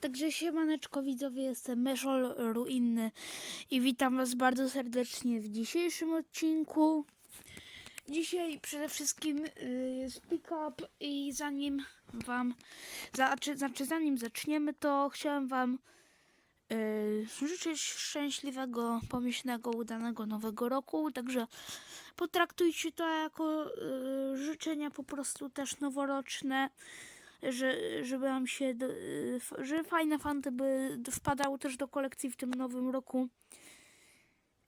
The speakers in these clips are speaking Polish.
Także siemaneczko widzowie, jestem Myszol Ruinny i witam was bardzo serdecznie w dzisiejszym odcinku. Dzisiaj przede wszystkim y, jest pick-up i zanim wam, znaczy, znaczy zanim zaczniemy to chciałem wam y, życzyć szczęśliwego, pomyślnego, udanego nowego roku, także potraktujcie to jako y, życzenia po prostu też noworoczne że, żeby wam się, że fajne fanty by wpadały też do kolekcji w tym nowym roku.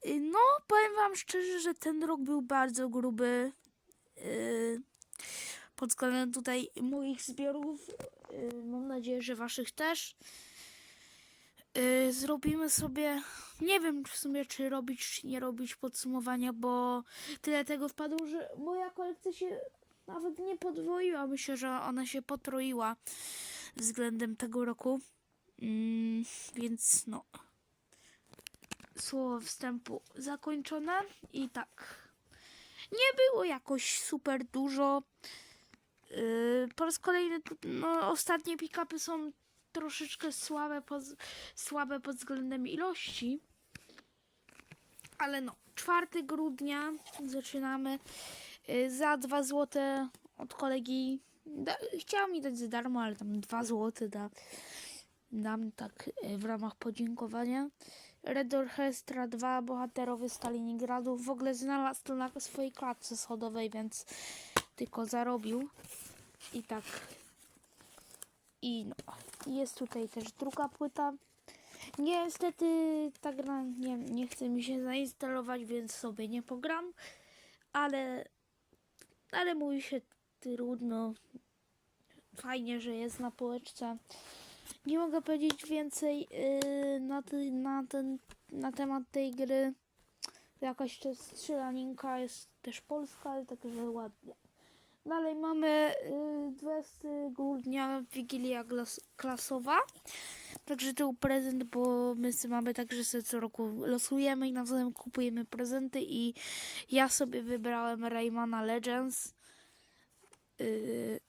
Y, No, powiem wam szczerze, że ten rok był bardzo gruby. y, Pod względem tutaj moich zbiorów. y, Mam nadzieję, że waszych też. Zrobimy sobie, nie wiem w sumie czy robić, czy nie robić podsumowania, bo tyle tego wpadło, że moja kolekcja się nawet nie podwoiła. Myślę, że ona się potroiła względem tego roku. Mm, więc no. Słowo wstępu zakończone. I tak. Nie było jakoś super dużo. Yy, po raz kolejny, no, ostatnie pick-upy są troszeczkę słabe pod, słabe pod względem ilości. Ale no, 4 grudnia zaczynamy. Y, za 2 złote od kolegi. Da, chciała mi dać za darmo, ale tam 2 złote da, dam tak y, w ramach podziękowania. Red Orchestra 2, bohaterowie Stalingradu. W ogóle znalazł to na swojej klatce schodowej, więc tylko zarobił. I tak. I no. Jest tutaj też druga płyta. Niestety ta gra nie, nie chce mi się zainstalować, więc sobie nie pogram. Ale ale mówi się trudno. Fajnie, że jest na półeczce. Nie mogę powiedzieć więcej yy, na, ty, na, ten, na temat tej gry. Jakaś też strzelaninka jest też polska, ale także ładnie. Dalej mamy yy, 20 grudnia Wigilia glas, klasowa. Także to prezent, bo my mamy tak, że sobie co roku losujemy i nawzajem kupujemy prezenty i ja sobie wybrałem Raymana Legends. Yy,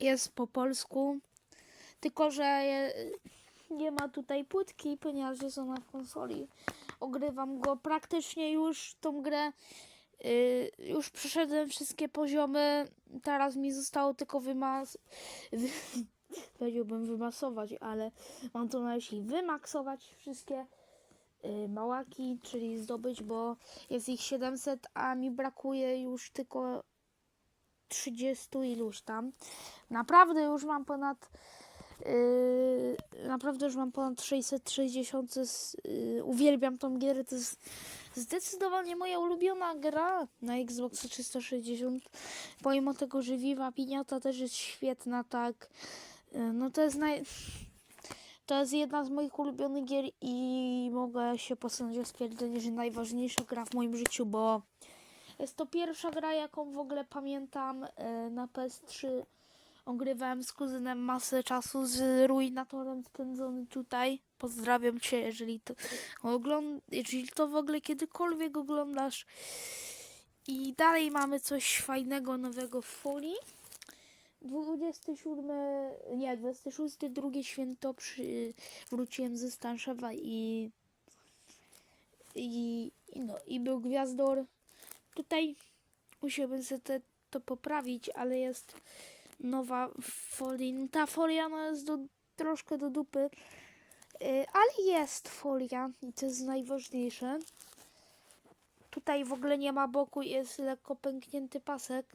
jest po polsku. Tylko, że nie ma tutaj płytki, ponieważ jest ona w konsoli. Ogrywam go praktycznie już tą grę. Yy, już przeszedłem wszystkie poziomy. Teraz mi zostało tylko wymas... Powiedziałbym wymasować, ale mam to na myśli wymaksować wszystkie y, małaki, czyli zdobyć, bo jest ich 700, a mi brakuje już tylko 30 iluś tam. Naprawdę już mam ponad yy, naprawdę już mam ponad 660. z- Yy, uwielbiam tą gierę. To jest zdecydowanie moja ulubiona gra na Xbox 360. Pomimo tego, że Viva Piniata też jest świetna, tak. Yy, no to jest naj... To jest jedna z moich ulubionych gier i mogę się posunąć o stwierdzenie, że najważniejsza gra w moim życiu, bo jest to pierwsza gra, jaką w ogóle pamiętam e, na PS3. Ogrywałem z kuzynem masę czasu z Ruinatorem spędzony tutaj. Pozdrawiam Cię, jeżeli to, ogląd- jeżeli to w ogóle kiedykolwiek oglądasz. I dalej mamy coś fajnego, nowego w folii. 27, nie, 26, drugie święto przy, wróciłem ze Stanszewa i, i, no, i był Gwiazdor. Tutaj musiałbym sobie te, to poprawić, ale jest nowa folia. Ta folia no jest do, troszkę do dupy, y, ale jest folia i to jest najważniejsze. Tutaj w ogóle nie ma boku, jest lekko pęknięty pasek.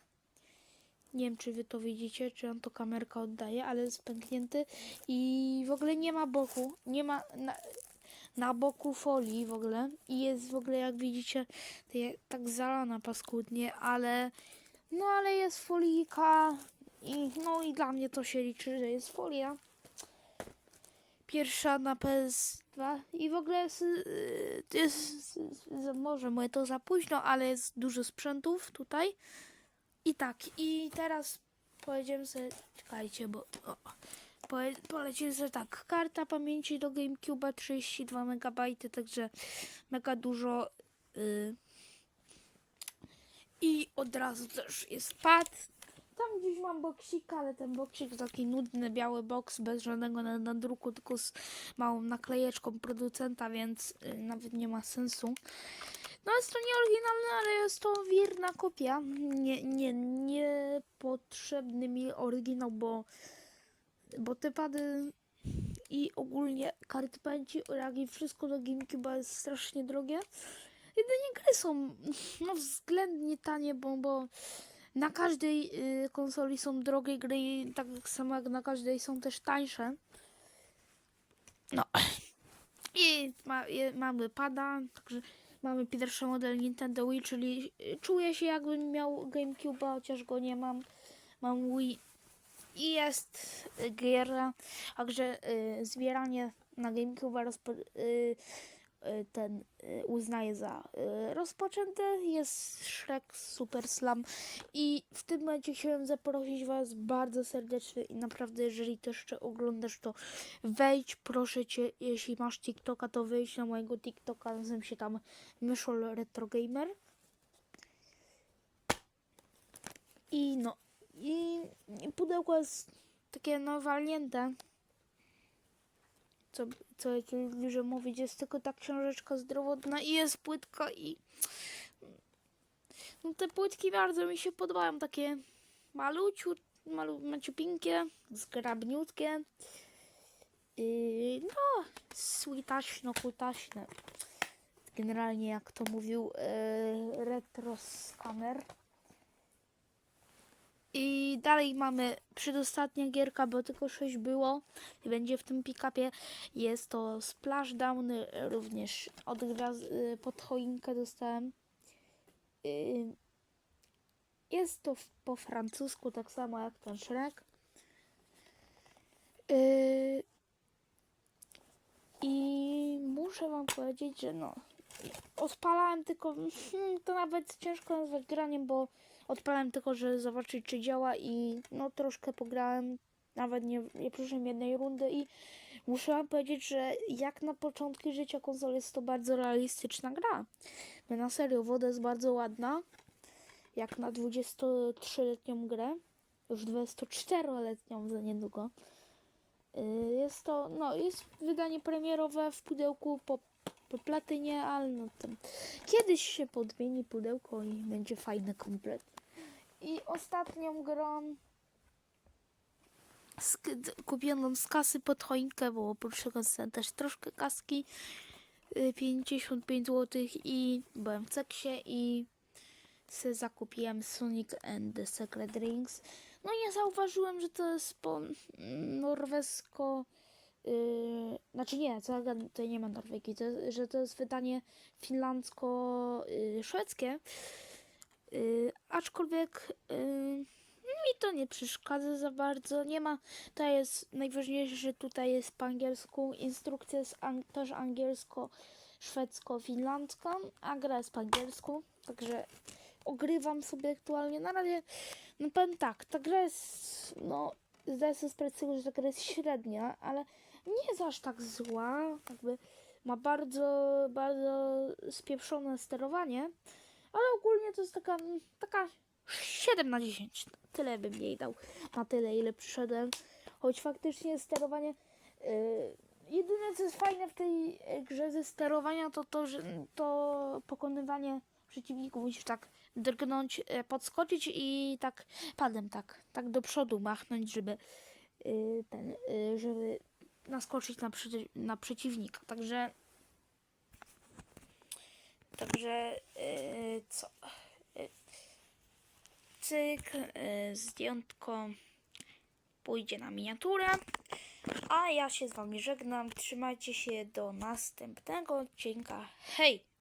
Nie wiem, czy wy to widzicie, czy on to kamerka oddaje, ale jest pęknięty i w ogóle nie ma boku, nie ma na, na boku folii w ogóle i jest w ogóle, jak widzicie, tak zalana paskudnie, ale no ale jest folika i no i dla mnie to się liczy, że jest folia. Pierwsza na PS2 i w ogóle jest, yy, jest z- może mówię to za późno, ale jest dużo sprzętów tutaj. I tak, i teraz pojedziemy sobie, czekajcie, bo o, poje, polecimy sobie tak, karta pamięci do GameCube 32 MB, także mega dużo y, i od razu też jest pad Tam gdzieś mam boksik, ale ten boksik taki nudny, biały boks, bez żadnego na- nadruku, tylko z małą naklejeczką producenta, więc y, nawet nie ma sensu. No jest to nieoryginalne, ale jest to wierna kopia. Nie, nie, niepotrzebny mi oryginał, bo, bo te pady i ogólnie karty pamięci, ragi, wszystko do GameCube'a jest strasznie drogie. Jedynie gry są no, względnie tanie, bo, bo na każdej y, konsoli są drogie gry tak samo jak na każdej są też tańsze. No. I ma, mamy pada, także mamy pierwszy model Nintendo Wii, czyli y, czuję się jakbym miał GameCube'a, chociaż go nie mam. Mam Wii i jest giera, także y, zbieranie na GameCube rozpo, y, ten y, uznaję za y, rozpoczęte. Jest Shrek Super Slam i w tym momencie chciałem zaprosić Was bardzo serdecznie i naprawdę, jeżeli to jeszcze oglądasz, to wejdź, proszę Cię, jeśli masz TikToka, to wejdź na mojego TikToka, nazywam się tam Myszol Retro Gamer. I no, i i pudełko jest takie nawalnięte. Co, co jak lubię mówić, jest tylko ta książeczka zdrowotna i jest płytka i no te płytki bardzo mi się podobają, takie maluciu, malu, maciupinkie, zgrabniutkie. Yy, no, sweetaśno, kutaśne. Generalnie jak to mówił yy, retro scanner. I dalej mamy przedostatnia gierka, bo tylko 6 było i będzie w tym pick-upie. Jest to Splashdown, również od gwiazd, y, pod choinkę dostałem. Y, Jest to po francusku, tak samo jak ten Shrek. Y, I muszę wam powiedzieć, że no, odpalałem tylko, hmm, to nawet ciężko nazwać graniem, bo odpalałem tylko, żeby zobaczyć, czy działa i no troszkę pograłem, nawet nie, nie przeszłem jednej rundy i muszę wam powiedzieć, że jak na początki życia konsoli jest to bardzo realistyczna gra. No na serio, woda jest bardzo ładna, jak na 23-letnią grę, już 24-letnią za niedługo. Yy, Jest to, no, jest wydanie premierowe w pudełku po, po platynie, ale no to kiedyś się podmieni pudełko i będzie fajny komplet. I ostatnią grą z, kupioną z kasy pod choinkę, bo oprócz tego też troszkę kaski, y, 55 zł i byłem w seksie i se zakupiłem Sonic and the Secret Rings. No nie zauważyłem, że to jest po norwesko... Yy, znaczy nie, gadam, to nie ma Norwegii, to, że to jest wydanie finlandzko-szwedzkie. Yy, aczkolwiek yy, mi to nie przeszkadza za bardzo. Nie ma, to jest najważniejsze, że tutaj jest po angielsku. Instrukcja jest też angielsko, szwedzko, finlandzka, a gra jest po angielsku. Także ogrywam sobie aktualnie. Na razie, no powiem tak, ta gra jest, no, zdaję sobie sprawę z tego, że ta gra jest średnia, ale nie jest aż tak zła. Jakby ma bardzo, bardzo spieprzone sterowanie. Ale ogólnie to jest taka, taka 7 na 10. Tyle bym jej dał. Na tyle, ile przyszedłem. Choć faktycznie sterowanie. Yy, jedyne co jest fajne w tej grze ze sterowania to to, że to pokonywanie przeciwników musisz tak drgnąć, e, podskoczyć i tak padem tak, tak do przodu machnąć, żeby yy, ten, yy, żeby naskoczyć na, przeci- na przeciwnika. Także Także yy, co? Yy, cyk, yy, zdjętko pójdzie na miniaturę. A ja się z wami żegnam. Trzymajcie się do następnego odcinka. Hej!